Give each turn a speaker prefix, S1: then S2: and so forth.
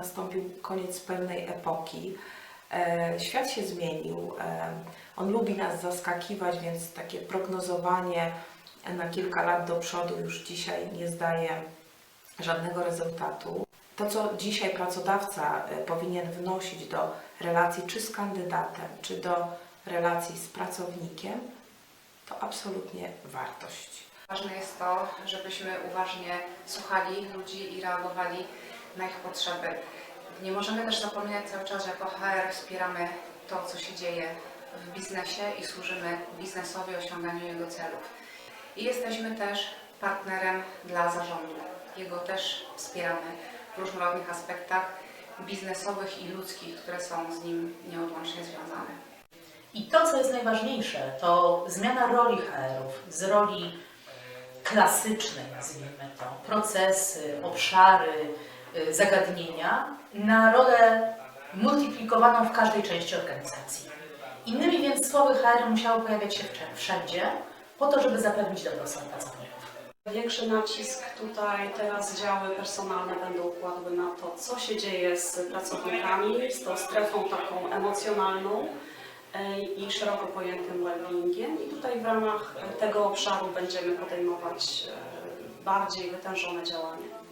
S1: Nastąpił koniec pewnej epoki. E, Świat się zmienił. E, On lubi nas zaskakiwać, więc takie prognozowanie na kilka lat do przodu już dzisiaj nie zdaje żadnego rezultatu. To, co dzisiaj pracodawca e, powinien wnosić do relacji czy z kandydatem, czy do relacji z pracownikiem, to absolutnie wartość.
S2: Ważne jest to, żebyśmy uważnie słuchali ludzi i reagowali na ich potrzeby. Nie możemy też zapominać cały czas, że jako HR wspieramy to, co się dzieje w biznesie i służymy biznesowi osiąganiu jego celów. I jesteśmy też partnerem dla zarządu. Jego też wspieramy w różnorodnych aspektach biznesowych i ludzkich, które są z nim nieodłącznie związane.
S3: I to, co jest najważniejsze, to zmiana roli HR-ów z roli klasycznej, nazwijmy to, procesy, obszary, zagadnienia, na rolę multiplikowaną w każdej części organizacji. Innymi więc słowy, HR musiało pojawiać się wszędzie, po to, żeby zapewnić dobrostan pracowników.
S4: Większy nacisk tutaj teraz działy personalne będą kładły na to, co się dzieje z pracownikami, z tą strefą taką emocjonalną e, i szeroko pojętym well-beingiem. I tutaj w ramach tego obszaru będziemy podejmować e, bardziej wytężone działania.